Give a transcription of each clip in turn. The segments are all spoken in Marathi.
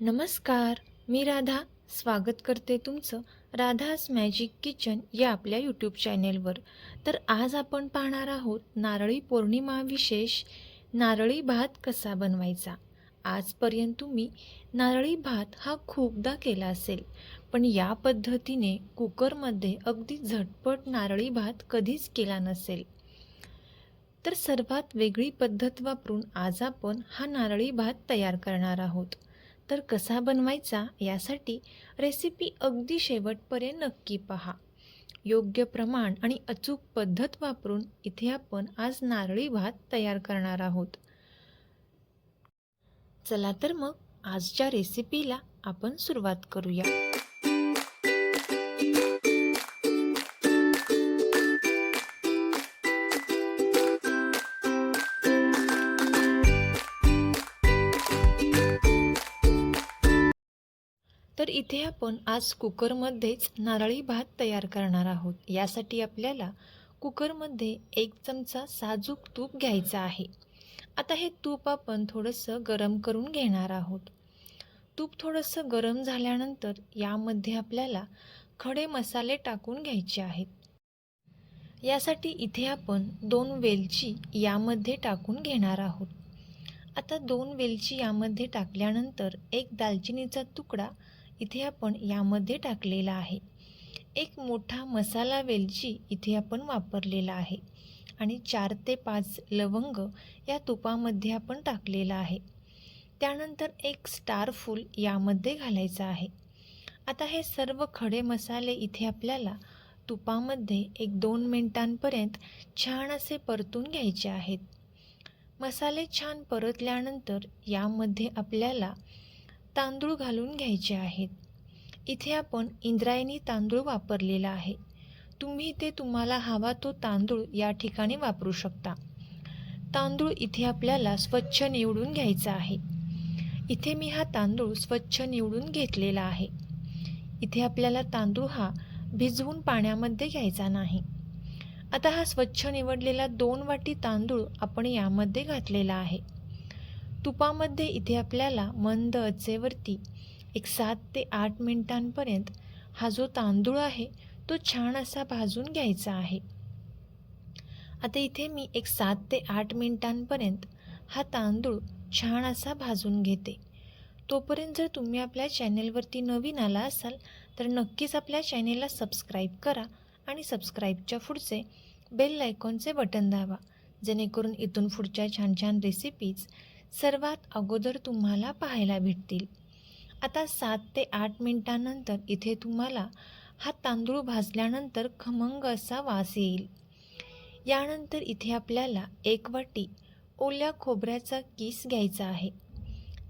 नमस्कार मी राधा. स्वागत करते तुमचं राधास मॅजिक किचन या आपल्या यूट्यूब चॅनेलवर. तर आज आपण पाहणार आहोत नारळी पौर्णिमा विशेष नारळी भात कसा बनवायचा? आजपर्यंत तुम्ही नारळी भात हा खूपदा केला असेल पण या पद्धतीने कुकरमध्ये अगदी झटपट नारळी भात कधीच केला नसेल. तर सर्वात वेगळी पद्धत वापरून आज आपण हा नारळी भात तयार करणार आहोत. तर कसा बनवायचा यासाठी रेसिपी अगदी शेवटपर्यंत नक्की पहा. योग्य प्रमाण आणि अचूक पद्धत वापरून इथे आपण आज नारळी भात तयार करणार आहोत. चला तर मग आजच्या रेसिपीला आपण सुरुवात करूया. तर इथे आपण आज कुकरमध्येच नारळी भात तयार करणार आहोत. यासाठी आपल्याला कुकरमध्ये एक चमचा साजूक तूप घ्यायचा आहे. आता हे तूप आपण थोडंसं गरम करून घेणार आहोत. तूप थोडंसं गरम झाल्यानंतर यामध्ये आपल्याला खडे मसाले टाकून घ्यायचे आहेत. यासाठी इथे आपण दोन वेलची यामध्ये टाकून घेणार आहोत. आता दोन वेलची यामध्ये टाकल्यानंतर एक दालचिनीचा तुकडा इथे आपण यामध्ये टाकलेला आहे. एक मोठा मसाला वेलची इथे आपण वापरलेला आहे. आणि चार ते पाच लवंग या तुपामध्ये आपण टाकलेला आहे. त्यानंतर एक स्टार फूल यामध्ये घालायचं आहे. आता हे सर्व खडे मसाले इथे आपल्याला तुपामध्ये एक दोन मिनटांपर्यंत छान असे परतून घ्यायचे आहेत. मसाले छान परतल्यानंतर यामध्ये आपल्याला तांदूळ घालून घ्यायचे आहेत. इथे आपण इंद्रायणी तांदूळ वापरलेला आहे. तुम्ही ते तुम्हाला हवा तो तांदूळ या ठिकाणी वापरू शकता. तांदूळ इथे आपल्याला स्वच्छ निवडून घ्यायचा आहे. इथे मी हा तांदूळ स्वच्छ निवडून घेतलेला आहे. इथे आपल्याला तांदूळ हा भिजवून पाण्यामध्ये घ्यायचा नाही. आता हा स्वच्छ निवडलेला दोन वाटी तांदूळ आपण यामध्ये घातलेला आहे. तुपामध्ये इथे आपल्याला मंद अचेवरती एक सात ते आठ मिनिटांपर्यंत हा जो तांदूळ आहे तो छान असा भाजून घ्यायचा आहे. आता इथे मी एक सात ते आठ मिनिटांपर्यंत हा तांदूळ छान असा भाजून घेते. तोपर्यंत जर तुम्ही आपल्या चॅनेलवरती नवीन आला असाल तर नक्कीच आपल्या चॅनेलला सबस्क्राईब करा आणि सबस्क्राईबच्या पुढचे बेल आयकॉनचे बटन दाबा जेणेकरून इथून पुढच्या छान छान रेसिपीज सर्वात अगोदर तुम्हाला पाहायला भेटतील. आता सात ते आठ मिनिटांनंतर इथे तुम्हाला हा तांदूळ भाजल्यानंतर खमंग असा वास येईल. यानंतर इथे आपल्याला एक वाटी ओल्या खोबऱ्याचा किस घ्यायचा आहे.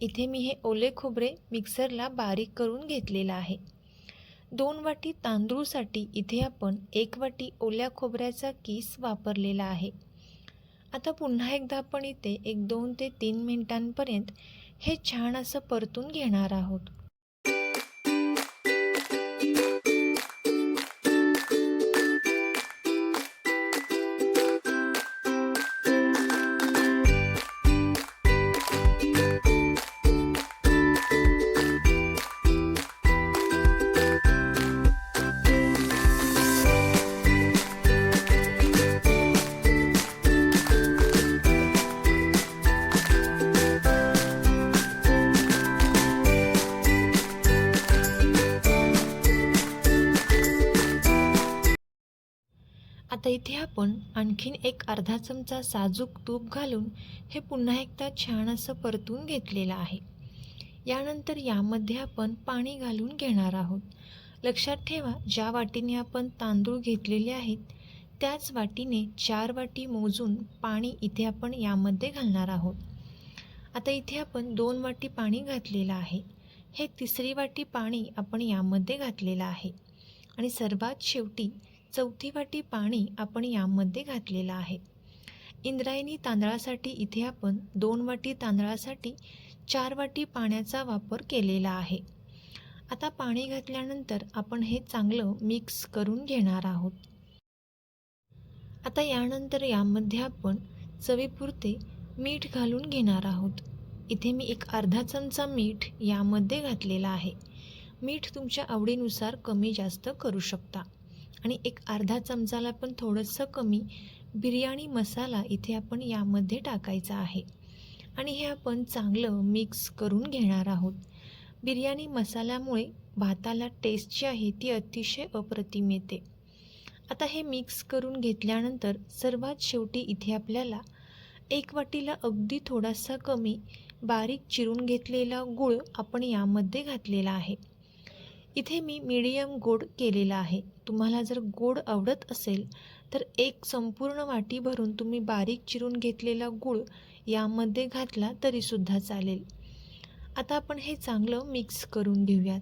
इथे मी हे ओले खोबरे मिक्सरला बारीक करून घेतलेलं आहे. दोन वाटी तांदूळसाठी इथे आपण एक वाटी ओल्या खोबऱ्याचा किस वापरलेला आहे. आता पुन्हा एकदा आपण इथे एक दोन ते तीन मिनिटांपर्यंत हे छान असं परतून घेणार आहोत. आता इथे आपण आणखीन एक अर्धा चमचा साजूक तूप घालून हे पुन्हा एकदा छान असं परतून घेतलेलं आहे. यानंतर यामध्ये आपण पाणी घालून घेणार आहोत. लक्षात ठेवा ज्या वाटीने आपण तांदूळ घेतलेले आहेत त्याच वाटीने चार वाटी मोजून पाणी इथे आपण यामध्ये घालणार आहोत. आता इथे आपण दोन वाटी पाणी घातलेलं आहे. हे तिसरी वाटी पाणी आपण यामध्ये घातलेलं आहे. आणि सर्वात शेवटी चौथी वाटी पाणी आपण यामध्ये घातलेलं आहे. इंद्रायणी तांदळासाठी इथे आपण दोन वाटी तांदळासाठी चार वाटी पाण्याचा वापर केलेला आहे. आता पाणी घातल्यानंतर आपण हे चांगलं मिक्स करून घेणार आहोत. आता यानंतर यामध्ये आपण चवीपुरते मीठ घालून घेणार आहोत. इथे मी एक अर्धा चमचा मीठ यामध्ये घातलेला आहे. मीठ तुमच्या आवडीनुसार कमी जास्त करू शकता. आणि एक अर्धा चमचाला पण थोडंसं कमी बिर्याणी मसाला इथे आपण यामध्ये टाकायचा आहे. आणि हे आपण चांगलं मिक्स करून घेणार आहोत. बिर्याणी मसाल्यामुळे भाताला टेस्ट जी आहे ती अतिशय अप्रतिम येते. आता हे मिक्स करून घेतल्यानंतर सर्वात शेवटी इथे आपल्याला एक वाटीला अगदी थोडासा कमी बारीक चिरून घेतलेला गूळ आपण यामध्ये घातलेला आहे. इथे मी मीडियम गोड केलेला आहे. तुम्हाला जर गोड आवडत असेल तर एक संपूर्ण वाटी भरून तुम्ही बारीक चिरून घेतलेला गूळ यामध्ये घातला तरीसुद्धा चालेल. आता आपण हे चांगलं मिक्स करून घेऊयात.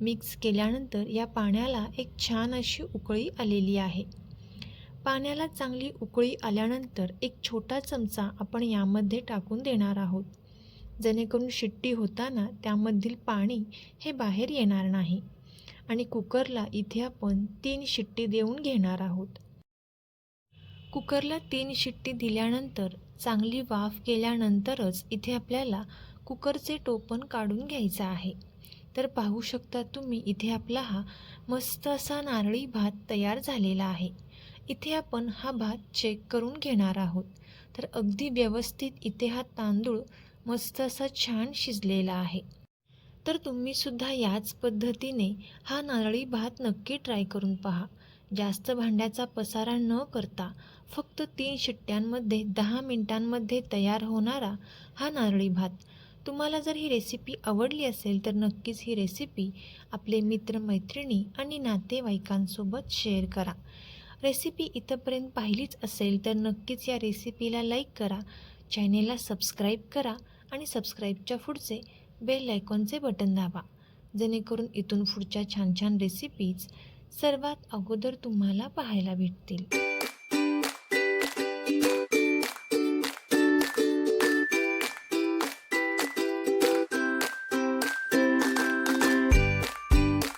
मिक्स केल्यानंतर या पाण्याला एक छान अशी उकळी आलेली आहे. पाण्याला चांगली उकळी आल्यानंतर एक छोटा चमचा आपण यामध्ये टाकून देणार आहोत. जेणेकरून शिट्टी होताना त्यामधील पाणी हे बाहेर येणार नाही. आणि कुकरला इथे आपण तीन शिट्टी देऊन घेणार आहोत. कुकरला तीन शिट्टी दिल्यानंतर चांगली वाफ केल्यानंतरच इथे आपल्याला कुकरचे टोपण काढून घ्यायचं आहे. तर पाहू शकता तुम्ही इथे आपला हा मस्त असा नारळी भात तयार झालेला आहे. इथे आपण हा भात चेक करून घेणार आहोत. तर अगदी व्यवस्थित इथे हा तांदूळ मस्त असा छान शिजलेला आहे. तर तुम्हीसुद्धा याच पद्धतीने हा नारळी भात नक्की ट्राय करून पहा. जास्त भांड्याचा पसारा न करता फक्त तीन शिट्ट्यांमध्ये दहा मिनिटांमध्ये तयार होणारा हा नारळी भात. तुम्हाला जर ही रेसिपी आवडली असेल तर नक्कीच ही रेसिपी आपले मित्रमैत्रिणी आणि नातेवाईकांसोबत शेअर करा. रेसिपी इथंपर्यंत पाहिलीच असेल तर नक्कीच या रेसिपीला लाईक करा. चॅनेलला सबस्क्राईब करा. आणि सबस्क्राईबच्या पुढचे बेल आयकॉनचे बटन दाबा. जेणेकरून इथून पुढच्या छान छान रेसिपीज सर्वात अगोदर तुम्हाला पाहायला भेटतील.